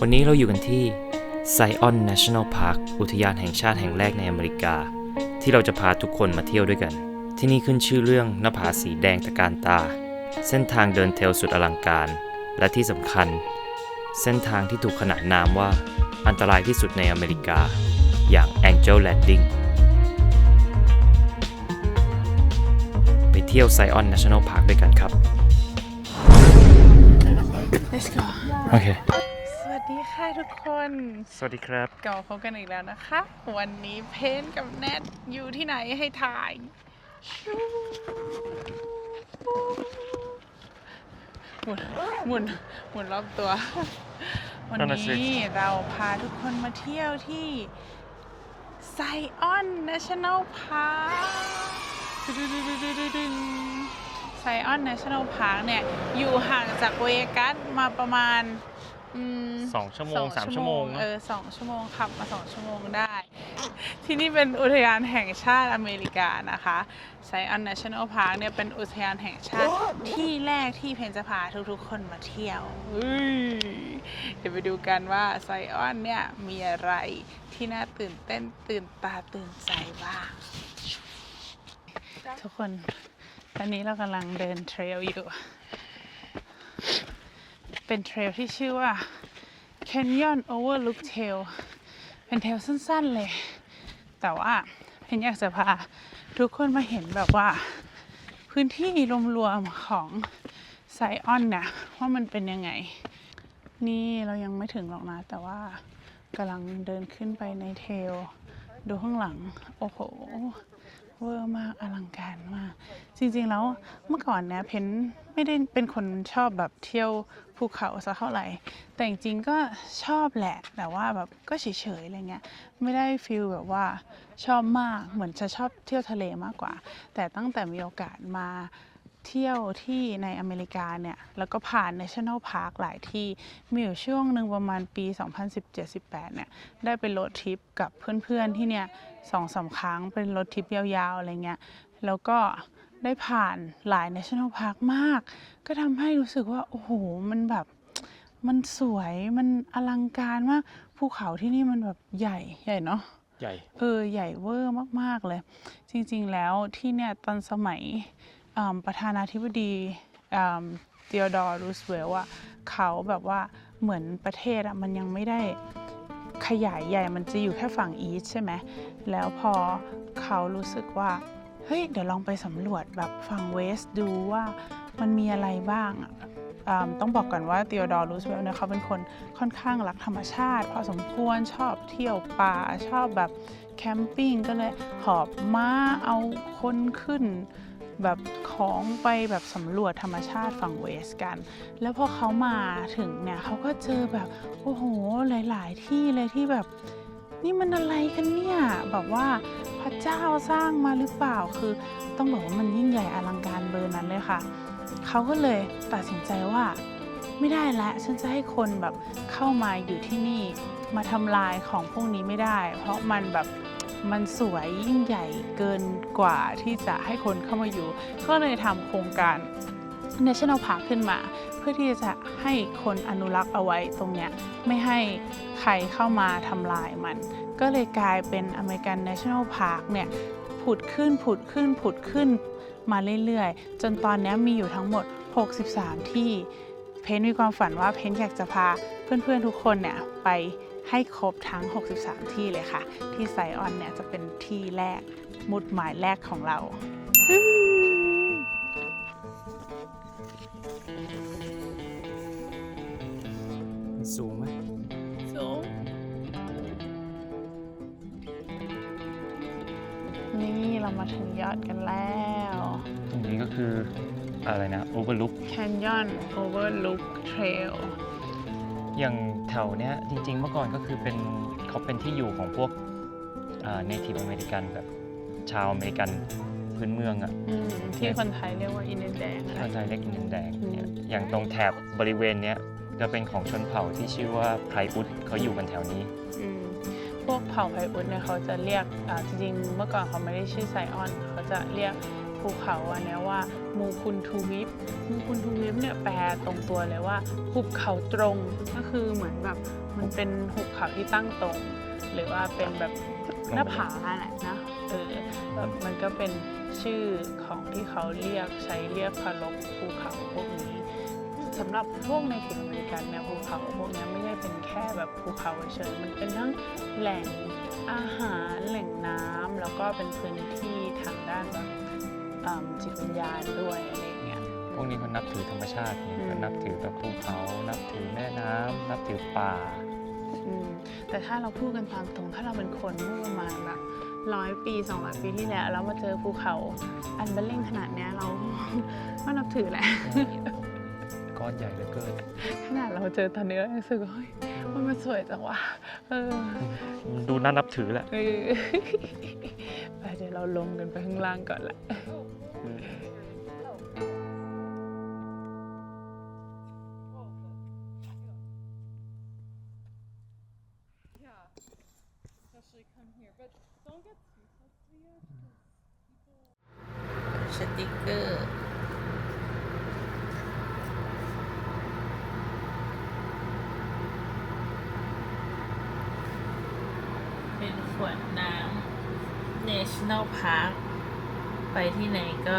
วันนี้เราอยู่กันที่ Zion National Park อุทยานแห่งชาติแห่งแรกในอเมริกา ที่เราจะพาทุกคนมาเที่ยวด้วยกัน ที่นี่ขึ้นชื่อเรื่องหน้าผาสีแดงตะการตา เส้นทางเดินเทรลสุดอลังการ และที่สำคัญ เส้นทางที่ถูกขนานนามว่า อันตรายที่สุดในอเมริกา อย่าง Angel Landing ไปเที่ยว Zion National Park ด้วยกันครับ Let's go โอเคสวัส ดีค่ะทุกคน สวัสดีครับกลับมาพบกันอีกแล้วนะคะ วันนี้เพนกับแนทอยู่ที่ไหนให้ถ่ายชูหมุนหมุนหมุนรอบตัว วันนั่นน่ะสินี้เราพาทุกคนมาเที่ยวที่ไซออน National Park ไซออน National Park เนี่ย อยู่ห่างจากเวกัสมาประมาณ อืมสองชั่วโมงสองสามชั่วโมงเออสองชั่วโมงขับมาสองชั่วโมงได้ ที่นี่เป็นอุทยานแห่งชาติอเมริกานะคะไซออน National Park เนี่ยเป็นอุทยานแห่งชาติที่แรกที่เพนจะพาทุกๆคนมาเที่ยวอุ้ยเดี๋ยวไปดูกันว่าไซออนเนี่ยมีอะไรที่น่าตื่นเต้นตื่นตาตื่นใจบ้าง ทุกคน ตอนนี้เรากำลังเดินเทรลอยู่ เป็นเทรลที่ชื่อว่า Canyon Overlook Trail เป็นเทรลสั้นๆเลย แต่ว่าเพนอยากจะพาทุกคนมาเห็นแบบว่า พื้นที่รวมๆของไซออนเนี่ยว่ามันเป็นยังไง นี่เรายังไม่ถึงหรอกนะ แต่ว่ากำลังเดินขึ้นไปในเทรลดูข้างหลัง โอ้โห เวอร์มากอลังการมาก จริงๆแล้วเมื่อก่อนเนี่ยเพนไม่ได้เป็นคนชอบแบบเที่ยวภูเขาสักเท่าไหร่ แต่จริงๆก็ชอบแหละ แต่ว่าแบบก็เฉยๆอะไรเงี้ยไม่ได้ฟีลแบบว่าชอบมากเหมือนจะชอบเที่ยวทะเลมากกว่า แต่ตั้งแต่มีโอกาสมา เที่ยวที่ในอเมริกาเนี่ย แล้วก็ผ่าน National Park หลายที่ มีอยู่ช่วงหนึ่งประมาณปี 2017-18 เนี่ย ได้ไปโรดทริปกับเพื่อนๆที่เนี่ยสองสามครั้งเป็นโรดทริปยาวๆ อะไรเงี้ย แล้วก็ได้ผ่านหลาย National Park มาก ก็ทำให้รู้สึกว่า โอ้โห มันแบบมันสวยมันอลังการมาก ภูเขาที่นี่มันแบบใหญ่ใหญ่เนาะใหญ่เออใหญ่เวอร์มาก ๆ เลย จริง ๆ แล้วที่เนี่ยตอนสมัยอ่า ประธานาธิบดีเทียดอร์รูสเวลต์อะเขาแบบว่าเหมือนประเทศอะมันยังไม่ได้ขยายใหญ่มันจะอยู่แค่ฝั่งอีสใช่ไหมแล้วพอเขารู้สึกว่า เฮ้ย เดี๋ยวลองไปสำรวจแบบฝั่งเวสดูว่ามันมีอะไรบ้างต้องบอกก่อนว่าเทียดอร์รูสเวลต์เนี่ยเขาเป็นคนค่อนข้างรักธรรมชาติ พอสมควรชอบเที่ยวป่าชอบแบบแคมปิ้งก็เลยหอบม้าเอาคนขึ้น แบบของไปแบบสำรวจธรรมชาติฝั่งเวสกัน แล้วพอเขามาถึงเนี่ยเขาก็เจอแบบโอ้โหหลาย ๆ ที่เลยที่แบบนี่มันอะไรกันเนี่ยแบบว่าพระเจ้าสร้างมาหรือเปล่าคือต้องบอกว่ามันยิ่งใหญ่อลังการเบอร์นั้นเลยค่ะ เขาก็เลยตัดสินใจว่าไม่ได้ละฉันจะให้คนแบบเข้ามาอยู่ที่นี่มาทำลายของพวกนี้ไม่ได้ เพราะมันแบบ มันสวยยิ่งใหญ่เกินกว่าที่จะให้คนเข้ามาอยู่ ก็เลยทำโครงการ National Park ขึ้นมา เพื่อที่จะให้คนอนุรักษ์เอาไว้ตรงเนี้ยไม่ให้ใครเข้ามาทำลายมัน ก็เลยกลายเป็น American National Park เนี่ยผุดขึ้นผุดขึ้นผุดขึ้นมาเรื่อยๆ จนตอนนี้มีอยู่ทั้งหมด 63 ที่ เพนมีความฝันว่าเพนอยากจะพาเพื่อนๆทุกคนเนี่ยไป ให้ครบทั้ง 63 ที่เลยค่ะ ที่ไซออนเนี่ยจะเป็นที่แรกหมุดหมายแรกของเราสูงไหมสูง นี่เรามาถึงยอดกันแล้ว ตรงนี้ก็คืออะไรนะ Overlook Canyon Overlook Trail อย่างแถวเนี้ยจริง ๆ เมื่อก่อนก็คือเป็นเขาเป็นที่อยู่ของพวกเนทีฟอเมริกันแบบชาวอเมริกันพื้นเมืองอะอืมที่คนไทยเรียกว่าอินเดียนแดงอะไรเข้าใจเล็กอินเดียนแดงเนี่ยอืมอย่างตรงแถบบริเวณเนี้ยจะเป็นของชนเผ่าที่ชื่อว่าไพรอุดเขาอยู่กันแถวนี้อืมพวกเผ่าไพอุดเนี่ยเขาจะเรียกอ่าจริงๆเมื่อก่อนเขาไม่ได้ชื่อไซออน เขาจะเรียก ภูเขาอันนี้ว่ามูคุณทูวิปมูคุณทูวิปเนี่ยแปลตรงตัวเลยว่าหุบเขาตรงก็คือเหมือนแบบมันเป็นหุบเขาที่ตั้งตรง หรือว่าเป็นแบบหน้าผาแหละนะเออแบบมันก็เป็นชื่อของที่เขาเรียกใช้เรียกเคารพภูเขาพวกนี้สำหรับพวกในถิ่นอเมริกันเนี่ยภูเขาพวกนี้ไม่ได้เป็นแค่แบบภูเขาเฉยมันเป็นทั้งแหล่งอาหารแหล่งน้ำแล้วก็เป็นพื้นที่ทางด้านแบบ จิตวิญญาณด้วยอะไรอย่างเงี้ยพวกนี้เขานับถือธรรมชาติไงอืมเขานับถือแบบภูเขา นับถือแม่น้ำนับถือป่าอืมแต่ถ้าเราพูดกันตามตรงถ้าเราเป็นคนเมื่อประมาณแบบร้อยปีสองร้อยปีที่แล้วแล้วมาเจอภูเขา อันเบลเล่งขนาดเนี้ยเราก็นับถือแหละก้อนใหญ่เหลือเกินขนาดเราเจอตอนนี้เรารู้สึกว่าเฮ้ยมันมันสวยจังวะเออ ดูน่านับถือแหละเออไปเดี๋ยวเราลงกันไปข้างล่างก่อนละ สติกเกอร์เป็นขวดน้ำ National Park ไปที่ไหนก็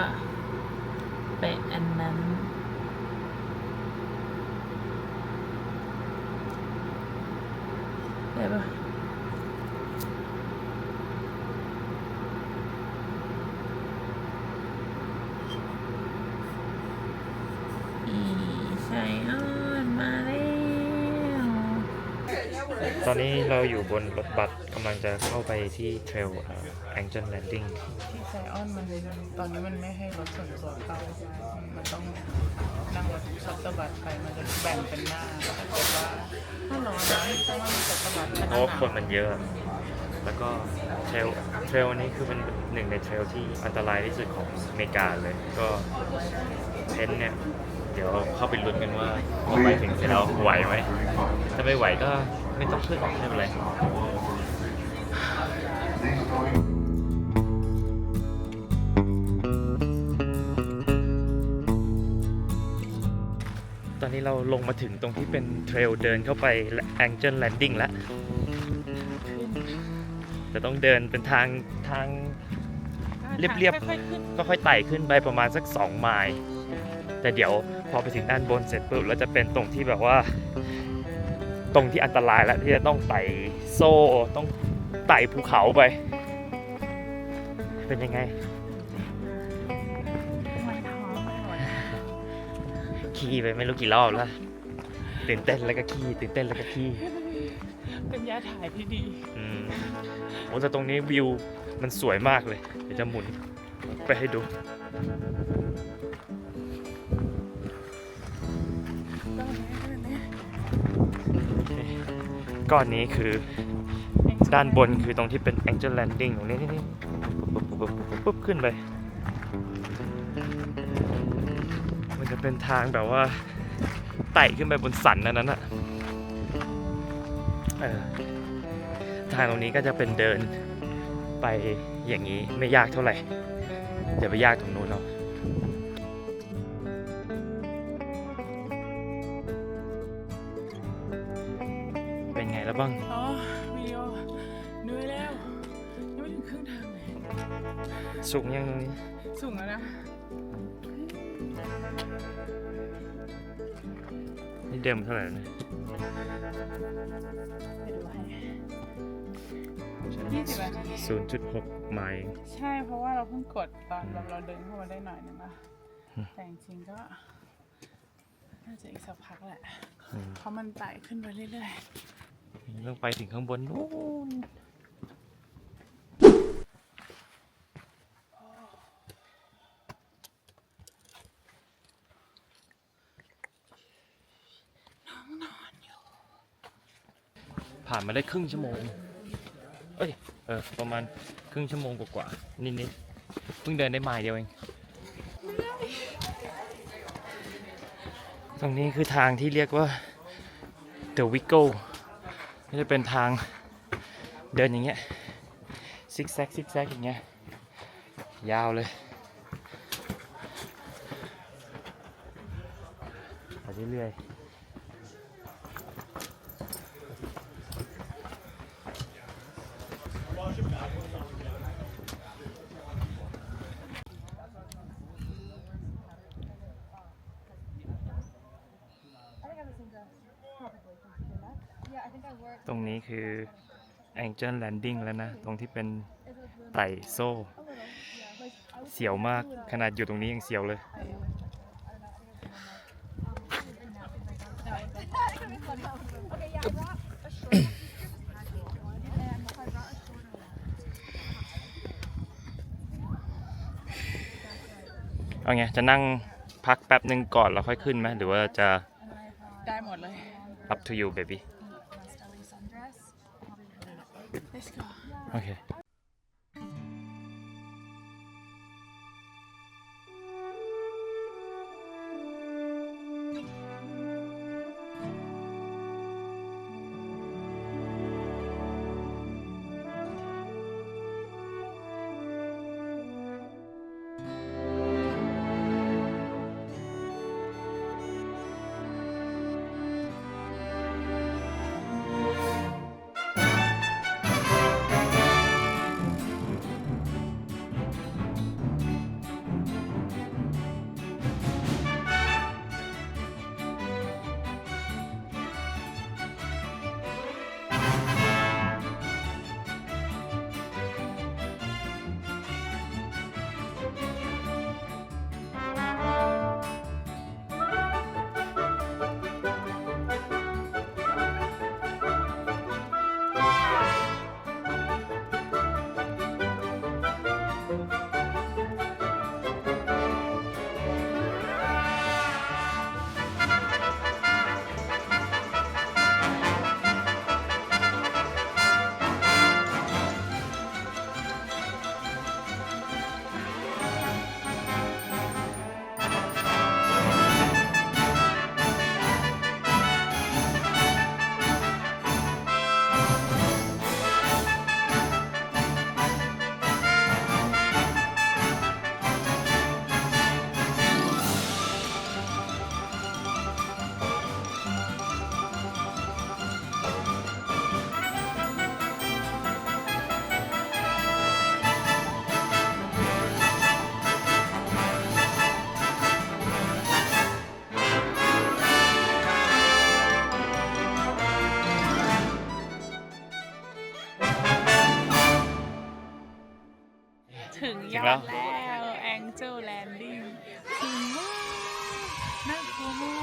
ไปอันนั้น ได้ปะอีไซออนมาแล้ว ตอนนี้เราอยู่บนรถบัสกำลังจะเข้าไปที่เทรลแองเจิลแลนดิ้งที่ไซออนมันตอนนี้มันไม่ให้รถส่วนตัวเข้า มันต้องนั่งรถชัตเตอร์บัสไป มันจะแบ่งเป็นหน้าถ้าเกิดว่าถ้าร้อนนะเพราะว่ามันชัตเตอร์บัสเพราะว่าคนมันเยอะ แล้วก็เทรลเทรลนี้คือเป็นหนึ่งในเทรลที่อันตรายที่สุดของอเมริกาเลย ก็เทนท์เนี่ยเดี๋ยวเข้าไปลุ้นกันว่าพอไปถึงเสร็จแล้วไหวไหม ถ้าไม่ไหวก็ ไม่ต้องขึ้นไม่เป็นไรตอนนี้เราลงมาถึงตรงที่เป็นเทรลเดินเข้าไปแองเจิลแลนดิ้งแล้วจะต้องเดินเป็นทางทางเรียบๆค่อยๆขึ้นก็ค่อยไต่ขึ้นไปประมาณสัก 2 ไมล์แต่เดี๋ยวพอไปถึงด้านบนเสร็จปุ๊บแล้วจะเป็นตรงที่แบบว่า รงที่อันตรายแล้วที่จะต้องไต่โซ่ต้องไต่ภูเขาไป เป็นยังไงมันท้อไปหมดขี่ไปไม่รู้กี่รอบแล้วตื่นเต้นแล้วก็ขี่ตื่นเต้นแล้วก็ขี่เป็นยาถ่ายที่ดีอืมโอ้แต่ตรงนี้วิวมันสวยมากเลย เดี๋ยวจะหมุนไปให้ดู ก้อนนี้คือด้านบนคือตรงที่เป็น Angel Landing ตรงนี้นี่นี่ปุ๊บปุ๊บปุ๊บปุ๊บขึ้นไป มันจะเป็นทางแบบว่าไต่ขึ้นไปบนสันนั้นน่ะทางตรงนี้ก็จะเป็นเดินไปอย่างนี้ไม่ยากเท่าไหร่ เดี๋ยวไปยากตรง สุกยังตรงนี้สูงแล้วนะนี่เดิมเท่าไหร่นะไปดูให้ยี่สิบนาทีศูนย์จุดหกไมล์ใช่เพราะว่าเราเพิ่งกดตอนเราเราเดินเข้ามาได้หน่อยนึงอะแต่จริงๆก็น่าจะอีกสักพักแหละอืมเพราะมันไต่ขึ้นไปเรื่อยต้องไปถึงข้างบนนู้น ผ่านมาได้ครึ่งชั่วโมง เอ้ย เออ ประมาณครึ่งชั่วโมงกว่าๆนิดๆ เพิ่งเดินได้ไมล์เดียวเอง ตรงนี้คือทางที่เรียกว่า The Wiggle ก็จะเป็นทางเดินอย่างเงี้ย ซิกแซกซิกแซกอย่างเงี้ย ยาวเลยไปเรื่อยๆ Angel Landing แล้วนะ ตรงที่เป็นไต่โซ่ เสียวมากขนาดอยู่ตรงนี้ยังเสียวเลย เอาไง จะนั่งพักแป๊บหนึ่งก่อนแล้วค่อยขึ้นไหมหรือว่าจะได้หมดเลย up to you baby let's go. โถึงถึยงอแล้ดวแล้ว Angel Landing ถึงมากน่ากลัวมา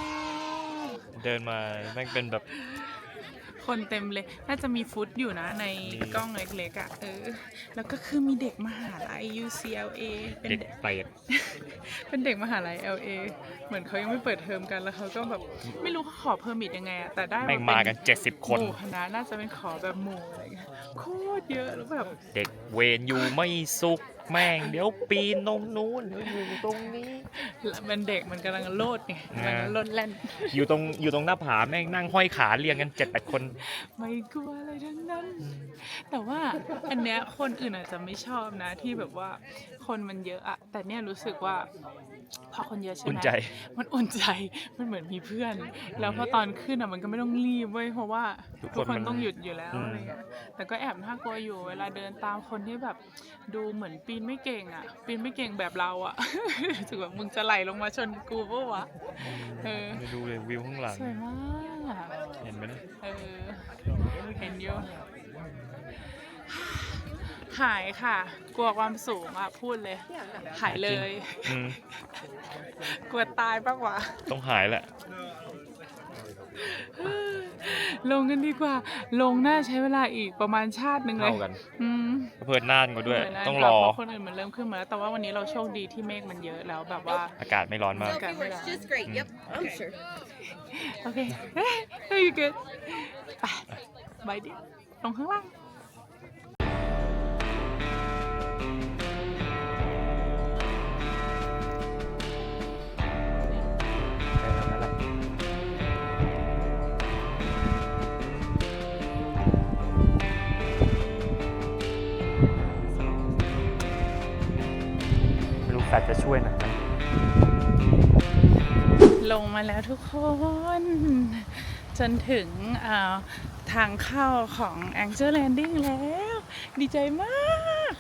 กเดินมาแม่งเป็นแบบคนเต็มเลย น่าจะมีฟุตอยู่นะในมีกล้องเล็กๆอะ เออ แล้วก็คือมีเด็กมหาลัย UCLA เป็นเด็กเด็กเปรตเป็นเด็กมหาลัย LA เหมือนเขายังไม่เปิดเทอมกันแล้วเขาก็แบบไม่รู้เขาขอเพอร์มิทยังไงอะแต่ได้แม่งมากัน 70 คนหมู่คณะน่าจะเป็นขอแบบหมู่อะไรเงี้ยโคตรเยอะแล้วแบบ เด็กเวรอยู่ไม่สุข แม่งเดี๋ยวปีนตรงนู้นเดี๋ยวอยู่ตรงนี้แล้วมันเด็กมันกำลังโลดไงกำลังอ่าโลดแล่น อยู่ตรงอยู่ตรงหน้าผาแม่งนั่งห้อยขาเรียงกันเจ็ดแปดคน ไม่กลัวอะไรทั้งนั้น แต่ว่าอันเนี้ยคนอื่นอาจจะไม่ชอบนะที่แบบว่าคนมันเยอะอะ แต่เนี่ยรู้สึกว่าพอคนเยอะใช่ไหมอุ่นใจ มันอุ่นใจ มันเหมือนมีเพื่อน แล้วพอตอนขึ้นอะมันก็ไม่ต้องรีบเว้ยเพราะว่าทุกทุกคคนนมันต้องหยุดอยู่แล้วอืม อะไรเงี้ยแต่ก็แอบน่ากลัวอยู่เวลาเดินตามคนที่แบบดูเหมือนปีนไม่เก่งอะปีนไม่เก่งแบบเราอะรู้สึกแบบมึงจะไหลลงมาชนกูปะวะเออไปดูเลยวิวข้างหลัง สวยมาก เห็นไหมเนี่ยเออ เห็นอยู่ หายค่ะ กลัวความสูงอะ พูดเลย หายเลย อืมกลัวตายปะวะ ต้องหายแหละ ลงกันดีกว่า ลงน่าใช้เวลาอีกประมาณชาติหนึ่งเลยเท่ากันอืมเพิ่นน่านกว่าด้วย เหมืนนั้นต้องรอ เพราะคนอื่นมันเริ่มขึ้นมาแล้ว แต่ว่าวันนี้เราโชคดีที่เมฆมันเยอะแล้วแบบว่า อากาศไม่ร้อนมาก Okay. Sophie works just great. Yep, I'm sure. โอเค Are you good ไปบายดิลงข้างล่าง ไม่รู้แฟดจะช่วยหน่อยไหมลงมาแล้วทุกคน จนถึงเอ่อทางเข้าของ Angel Landing แล้ว ดีใจมาก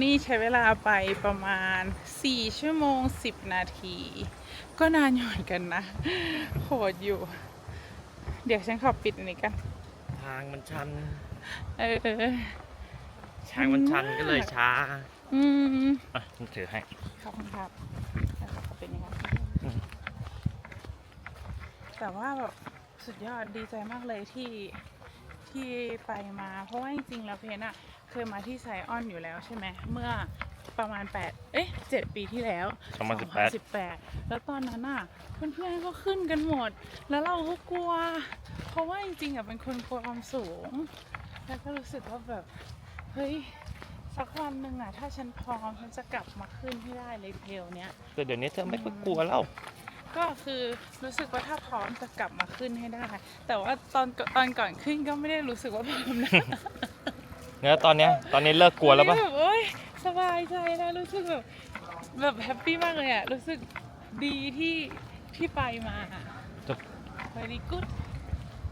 นี่ใช้เวลาไปประมาณ 4 ชั่วโมง 10 นาที ก็นานอยู่เหมือนกันนะ โหดอยู่ เดี๋ยวฉันขอปิดอันนี้กัน ทางมันชัน เออ ทางมันชันก็เลยช้า อืมอะฉันถือให้ขอบคุณครับแล้วก็เป็นอย่างนั้นอืมแต่ว่าแบบสุดยอดดีใจมากเลยที่ที่ไปมา เพราะว่าจริงๆแล้วเพนอะเคยมาที่ไซออนอยู่แล้วใช่ไหมเมื่อประมาณ 8 เอ๊ะ 7 ปีที่แล้ว 2018 2018 แล้วตอนนั้นอะเพื่อนๆก็ขึ้นกันหมด แล้วเราก็กลัว เพราะว่าจริงๆอะเป็นคนกลัวความสูง แล้วก็รู้สึกว่าแบบ เฮ้ย สักวันหนึ่งอะถ้าฉันพร้อมฉันจะกลับมาขึ้นให้ได้เลยเทลเนี้ย แต่เดี๋ยวนี้เธอไม่ค่อยกลัวแล้ว ก็คือรู้สึกว่าถ้าพร้อมจะกลับมาขึ้นให้ได้ แต่ว่าตอนตอนก่อนขึ้นก็ไม่ได้รู้สึกว่าพร้อมนะแล้วตอนเนี้ยตอนนี้เลิกกลัวแล้วปะบบโอ๊ยสบายใจแล้วรู้สึกแบบแบบแฮปปี้มากเลยอะรู้สึกดีที่ที่ไปมาจบไป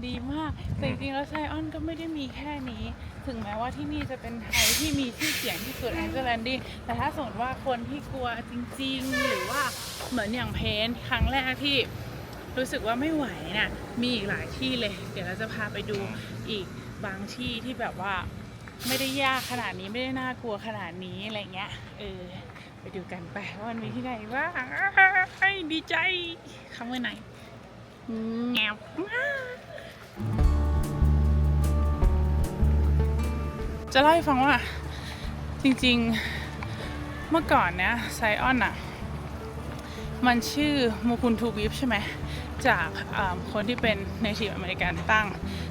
ดีมากแต่จริงๆแล้วไซออนก็ไม่ได้มีแค่นี้ ถึงแม้ว่าที่นี่จะเป็นไทยที่มีชื่อเสียงที่สุดแองเจลแลนดิ้แต่ถ้าสมมติว่าคนที่กลัวจริงๆ หรือว่าเหมือนอย่างเพนครั้งแรกที่รู้สึกว่าไม่ไหวน่ะมีอีกหลายที่เลย เดี๋ยวเราจะพาไปดูอีกบางที่ที่แบบว่าไม่ได้ยากขนาดนี้ไม่ได้น่ากลัวขนาดนี้อะไรเงี้ยเออไปดูกันไปว่ามันมีที่ไหนบ้างดีใจคำว่าไหนแงบมาก จะเล่าให้ฟังว่าจริงๆเมื่อก่อนเนี้ยไซออนอะมันชื่อมูคุนทูบิฟใช่ไหมจากอ่าคนที่เป็นในทีอเมริกันตั้ง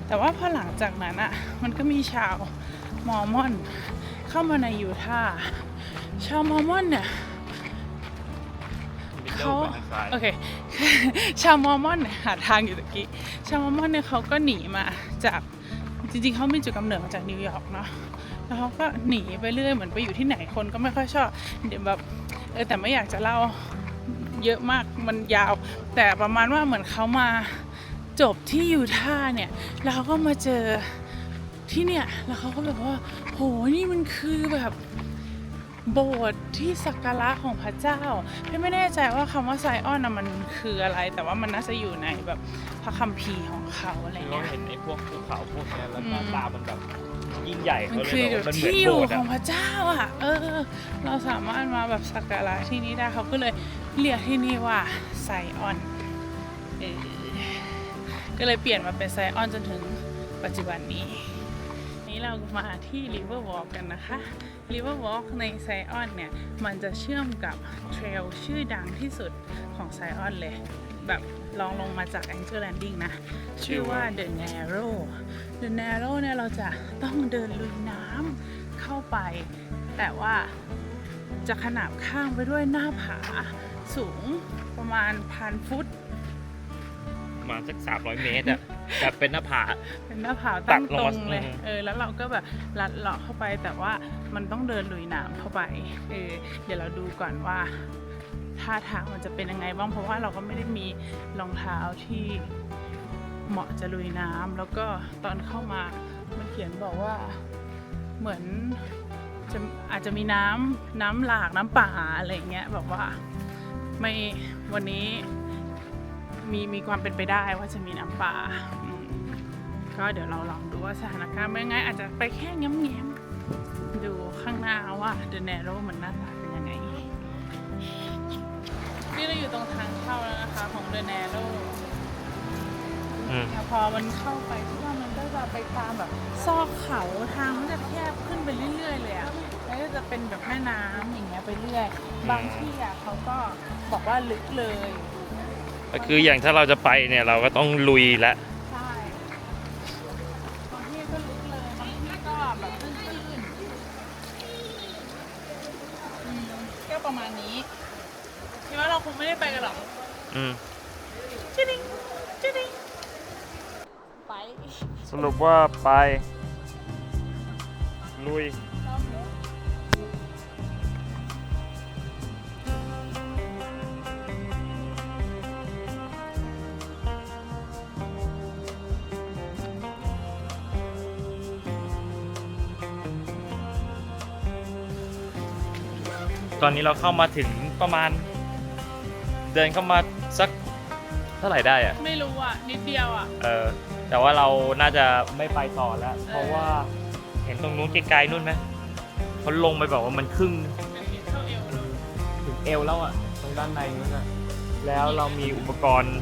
แต่ว่าพอหลังจากนั้นอะมันก็มีชาวมอร์มอนเข้ามาในยูทาห์ชาวมอร์มอนเนี่ยเขาโอเคชาวมอร์มอนเนี่ยหาทางอยู่ตะกี้ชาวมอร์มอนเนี่ยเขาก็หนีมาจาก จริงๆเขามีจุดกำเนิดมาจากนิวยอร์กเนาะแล้วเขาก็หนีไปเรื่อยเหมือนไปอยู่ที่ไหนคนก็ไม่ค่อยชอบเดี๋ยวแบบเออแต่ไม่อยากจะเล่าเยอะมากมันยาว แต่ประมาณว่าเหมือนเขามาจบที่ยูทาห์เนี่ยแล้วเขาก็มาเจอที่เนี่ยแล้วเขาก็แบบว่าโหนี่มันคือแบบ โบสถ์ที่สักการะของพระเจ้าพี่ไม่แน่ใจว่าคำว่าไซออนนะมันคืออะไร แต่ว่ามันน่าจะอยู่ในแบบพระคัมภีร์ของเขาอะไรเราเงี้ยเห็นไอ้พวกภูเขาพวกเนี้ยแล้วหอืน้ามตามันแบบยิ่งใหญ่มันเขาเลยคือบอกว่ามันเหมือนที่อโบยู่สถ์ขอะองพระเจ้าอะ เออ เราสามารถมาแบบสักการะที่นี่ได้เขาก็เลยเรียกที่นี่ว่าไซออนเออก็เลยเปลี่ยนมาเป็นไซออนจนถึงปัจจุบันนี้ นี้เรามาที่ River Walk กันนะคะ River Walk ในไซออนเนี่ย มันจะเชื่อมกับเทรลชื่อดังที่สุดของไซออนเลย แบบลองลงมาจาก Angel Landing นะ ชื่อว่า The Narrow The Narrow เนี่ยเราจะต้องเดินลุยน้ำเข้าไป แต่ว่าจะขนาบข้างไปด้วยหน้าผาสูงประมาณพันฟุต ประมาณสัก300เมตรอะแบบเป็นหน้าผา เป็นหน้าผาตั้งตัดลตงรมางเลยอืมเออ แล้วเราก็แบบลัดเลาะเข้าไป แต่ว่ามันต้องเดินลุยน้ำเข้าไป เออ เดี๋ยวเราดูก่อนว่าท่าทางมันจะเป็นยังไงบ้าง เพราะว่าเราก็ไม่ได้มีรองเท้าที่เหมาะจะลุยน้ำ แล้วก็ตอนเข้ามา มันเขียนบอกว่าเหมือนจะอาจจะมีน้ำน้ำหลากน้ำป่าอะไรอย่างเงี้ยแบบว่าไม่วันนี้ มีมีความเป็นไปได้ว่าจะมีน้ำป่าอืมก็เดี๋ยวเราลองดูว่าสถานการณ์เป็นยังไง อาจจะไปแค่แง้มๆดูข้างหน้าว่าเดนเนโรมันหน้าตาเป็นยังไง นี่เราอยู่ตรงทางเข้าแล้วนะคะของเดนเนโรอืมแต่พอมันเข้าไปที่ว่ามันก็จะไปตามแบบซอกเขาทางมันจะแคบขึ้นไปเรื่อย ๆ เลยอะแล้วก็จะเป็นแบบแม่น้ำอย่างเงี้ยไปเรื่อย บางที่อะเขาก็บอกว่าลึกเลย ก็คืออย่างถ้าเราจะไปเนี่ยเราก็ต้องลุยแล้วใช่บางที่ก็ลึกเลยบางที่ก็แบบตื้นๆอืมก็ประมาณนี้คิดว่าเราคงไม่ได้ไปกันหรอกอืมจิ๊ดิงจิ๊ดิงไป สรุปว่าไปลุย ตอนนี้เราเข้ามาถึงประมาณ เดินเข้ามาสักเท่าไหร่ได้อะไม่รู้อะ นิดเดียวอะ เออ แต่ว่าเราน่าจะไม่ไปต่อแล้ว เพราะว่าเห็นตรงนู้นไกลๆนู่นไหมเขาลงไปแบบว่ามันครึ่งมันเห็นเท่าเอวเลยถึงเอวแล้วอะตรงด้านในนู้นอะแล้วเรามีอุปกรณ์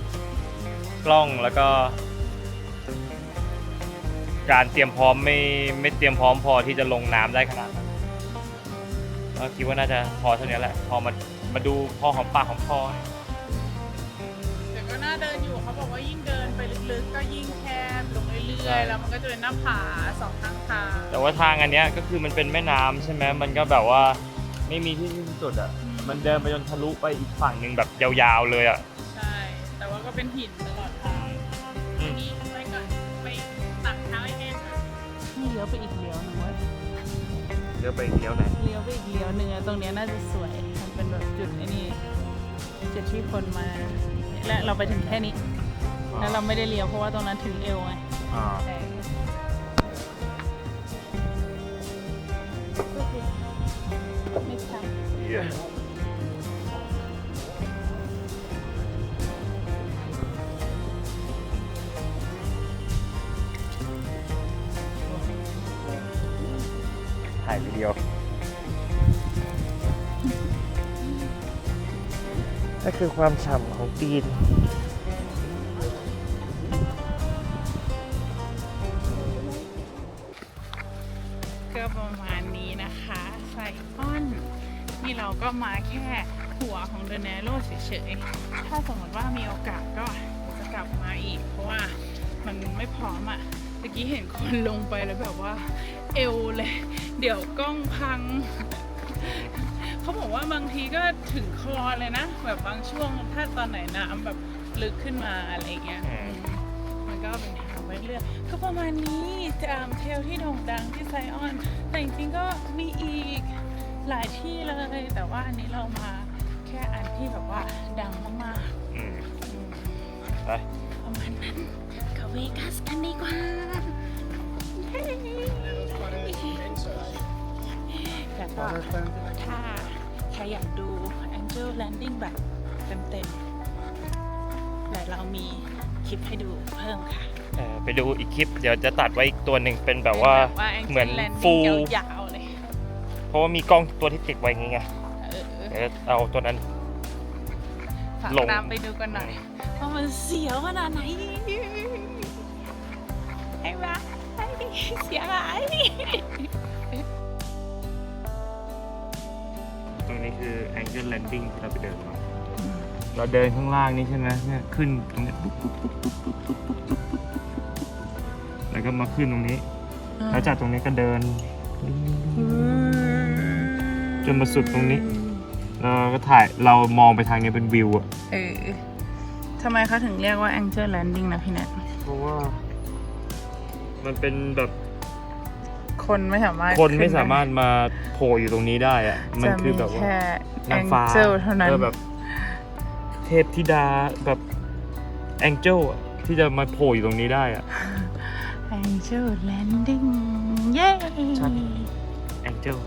กล้องแล้วก็ การเตรียมพร้อมไม่ไม่เตรียมพร้อมพอที่จะลงน้ำได้ขนาดนั้น ก็คิดว่าน่าจะพอเท่านี้แหละ พอมามาดูพอหอมปากหอมคอแต่ก็น่าเดินอยู่เขาบอกว่ายิ่งเดินไปลึกๆ ก็ยิ่งแคบลงเรื่อยๆ แล้วมันก็จะเป็นหน้าผาสองข้างทางแต่ว่าทางอันเนี้ยก็คือมันเป็นแม่น้ำใช่ไหมมันก็แบบว่าไม่มีที่สิ้นสุดอะมันเดินไปจนทะลุไปอีกฝั่งหนึ่งแบบยาวๆเลยอะ ใช่ แต่ว่าก็เป็นหินตลอดทางอืม นี่ไปก่อนไปตักเท้าให้แห้งก่อน นี่เลี้ยวไปอีกเลี้ยวหนึง เว้ยเดี๋ยวไปเลี้ยวไหนเลี้ยวไปอีกเลี้ยวหนึงอะตรงเนี้ยน่าจะสวย มันเป็นแบบจุดไอ้นี่จุดที่คนมา และเราไปถึงแค่นี้ แล้วเราไม่ได้เลี้ยวเพราะว่าตรงนั้นถึงเอวไงอ่าเออไม่ใช่ถ่ ความฉ่ำของตีน ก็ประมาณนี้นะคะไซออนนี่เราก็มาแค่หัวของเดนเนโรเฉยๆ ถ้าสมมติว่ามีโอกาสก็จะกลับมาอีก เพราะว่ามันไม่พร้อมอะ่ะเมื่อกี้เห็นคนลงไปแล้วแบบว่า เอวเลย เดี๋ยวกล้องพัง ว่าบางทีก็ถึงคอเลยนะ แบบบางช่วงถ้าตอนไหนน้ำแบบลึกขึ้นมาอะไรเงี้ยอืมอืมมันก็เป็นทางไปเรื่อยก็ประมาณนี้จามเทลที่โด่งดังที่ไซออน แต่จริงๆก็มีอีกหลายที่เลย แต่ว่าอันนี้เรามาแค่อันที่แบบว่าดังมากอืมๆอืมไปประมาณนั้นกับเวกัสกันดีกว่าแต่ก็ถ้าใค รอยากดู Angel Landing แบบเต็มๆเดี๋ยวเรามีคลิปให้ดูเพิ่มค่ะเออไปดูอีกคลิป เดี๋ยวจะตัดไว้อีกตัวหนึ่งเป็นแบบว่าแบบว่า Angel เหมือน Landing full ยาวๆเลยเพราะว่ามีกล้องตัวที่ติดไว้อย่างเงี้ยเออเดี๋ยวเอาตัวนั้น ฝากลง ตามไปดูกันหน่อยว่ามันเสียวขนาดไหนไอ้บ้าเสียหาย คือ Angel Landing ที่เราไปเดินมาเราเดินข้างล่างนี้ใช่ไหมเนี่ยขึ้นตรงเนี้ยปุ๊บปุ๊บปุ๊บปุ๊บปุ๊บปุ๊บปุ๊บปุ๊บปุ๊บแล้วก็มาขึ้นตรงนี้ แล้วจากตรงนี้ก็เดิน จนมาสุดตรงนี้แล้วเราก็ถ่ายเรามองไปทางนี้เป็นวิวอะเออทำไมเขาถึงเรียกว่า Angel Landing นะพี่แนทเพราะว่า มันเป็นแบบ คนไม่สามารถคนไม่ขึ้สามารถมาโผล่อยู่ตรงนี้ได้อะมันจะคืมีอแบบว่าแค่นางฟ้า Angel เท่านั้นออแบบเทพธิดาแบบแองเจิลอะที่จะมาโผล่อยู่ตรงนี้ได้อะ Angel Landing เย้ใช่แองเจิล